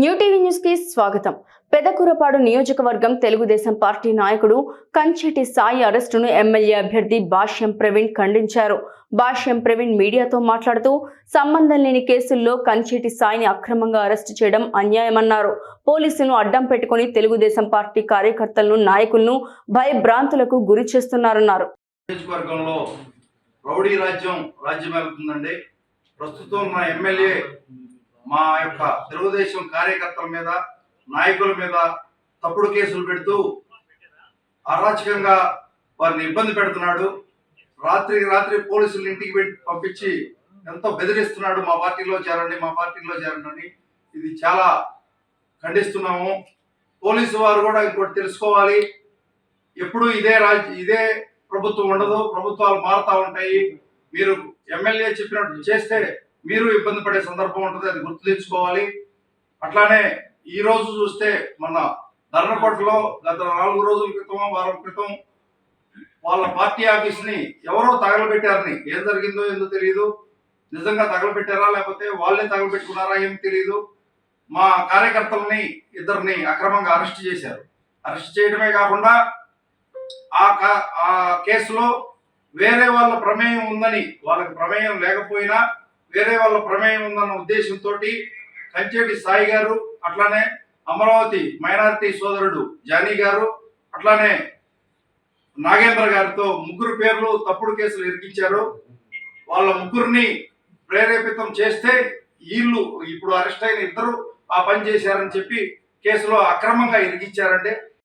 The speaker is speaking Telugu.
న్యూ టీవీ న్యూస్కి స్వాగతం పెదకూరపాడు నియోజకవర్గం తెలుగుదేశం పార్టీ నాయకుడు కంచెటి సాయి అరెస్టును ఎమ్మెల్యే అభ్యర్థి భాష్యం ప్రవీణ్ ఖండించారు. భాష్యం ప్రవీణ్ మీడియాతో మాట్లాడుతూ సంబంధం లేని కేసుల్లో కంచెటి సాయిని అక్రమంగా అరెస్టు చేయడం అన్యాయమన్నారు. పోలీసులను అడ్డం పెట్టుకుని తెలుగుదేశం పార్టీ కార్యకర్తలను నాయకులను భయభ్రాంతులకు గురి చేస్తున్నారన్నారు. ప్రస్తుతం మా ఎమ్మెల్యే మా యొక్క తెలుగుదేశం కార్యకర్తల మీద నాయకుల మీద తప్పుడు కేసులు పెడుతూ అరాచకంగా వారిని ఇబ్బంది పెడుతున్నాడు. రాత్రికి రాత్రి పోలీసులు ఇంటికి పెట్టి పంపించి ఎంతో బెదిరిస్తున్నాడు. మా పార్టీలో చేరండి మా పార్టీలో చేరండి అని ఇది చాలా ఖండిస్తున్నాము. పోలీసు వారు కూడా ఇంకోటి తెలుసుకోవాలి. ఎప్పుడు ఇదే రాజ్ ఇదే ప్రభుత్వం ఉండదు. ప్రభుత్వాలు మారుతా ఉంటాయి. మీరు ఎమ్మెల్యే చెప్పినట్టు చేస్తే మీరు ఇబ్బంది పడే సందర్భం ఉంటుంది అది గుర్తు తెచ్చుకోవాలి అట్లానే ఈ రోజు చూస్తే మన ధర్మకోటలో గత నాలుగు రోజుల క్రితం వారం క్రితం వాళ్ళ పార్టీ ఆఫీస్ని ఎవరో తగలబెట్టారని ఏం జరిగిందో ఏందో తెలియదు నిజంగా తగలబెట్టారా లేకపోతే వాళ్ళే తగలబెట్టుకున్నారా ఏం తెలియదు మా కార్యకర్తల్ని ఇద్దరిని అక్రమంగా అరెస్ట్ చేశారు. అరెస్ట్ చేయడమే కాకుండా ఆ కా- ఆ కేసులో వేరే వాళ్ళ ప్రమేయం ఉందని వాళ్ళకి ప్రమేయం లేకపోయినా వేరే వాళ్ళ ప్రమేయం ఉందన్న ఉద్దేశంతో కంచేటి సాయి గారు అట్లానే అమరావతి మైనారిటీ సోదరుడు జానీ గారు అట్లానే నాగేంద్ర గారితో ముగ్గురు పేర్లు తప్పుడు కేసులు ఇరికించారు. వాళ్ళ ముగ్గురిని ప్రేరేపితం చేస్తే వీళ్ళు ఇప్పుడు అరెస్ట్ అయిన ఇద్దరు ఆ పని చేశారని చెప్పి కేసులో అక్రమంగా ఇరికించారంటే